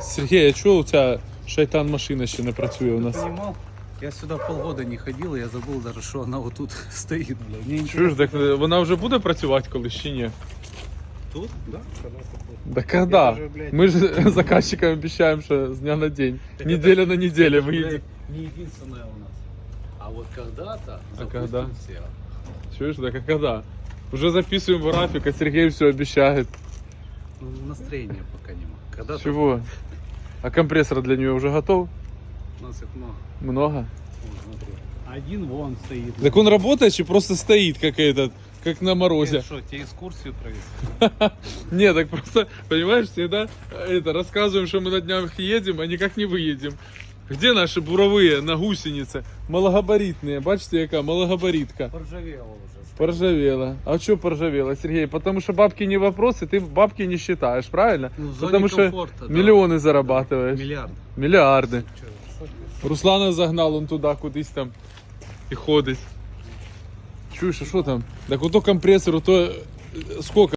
Сергій, а чого ця шайтан машина ще не працює у Ты нас? понимал? Я сюда полгода не ходил, и я забыл даже, что она вот тут стоит, бля. Мне интересно. Чуєш, так е, вона вже буде працювати колись чи ні? Тут? Да, когда-то тут. Да когда? Я даже, блядь, Мы же заказчикам обещаем, что с дня на день. Так Неделя на неделе Это, выйдет. блядь, Не единственная у нас. А вот когда-то А запустим когда? все. Чуешь, так а когда? Уже записываем в график, а Сергей все обещает. Ну, настроения пока нема. Когда-то Чего? А компрессор для нее уже готов? у нас их много. Много? Вот, смотри. Один вон стоит. Так он работает и просто стоит, как этот, как на морозе. Э, Что, тебе экскурсию провести? Не, так просто, понимаешь, всегда э, это рассказываем, что мы на днях едем, а никак не выедем. Где наши буровые на гусенице? Малогабаритные. Бачите, яка малогабаритка. Поржавело уже. Поржавела. А что поржавела, Сергей? Потому что бабки не вопрос, и ты бабки не считаешь, правильно? Ну, в зоне Потому что комфорта, да. миллионы зарабатываешь. Миллиард. Миллиарды. Что? Руслана загнал он туди кудись там і ходить. Чуєш, а що там? Так ото компресор, ото е, сколько?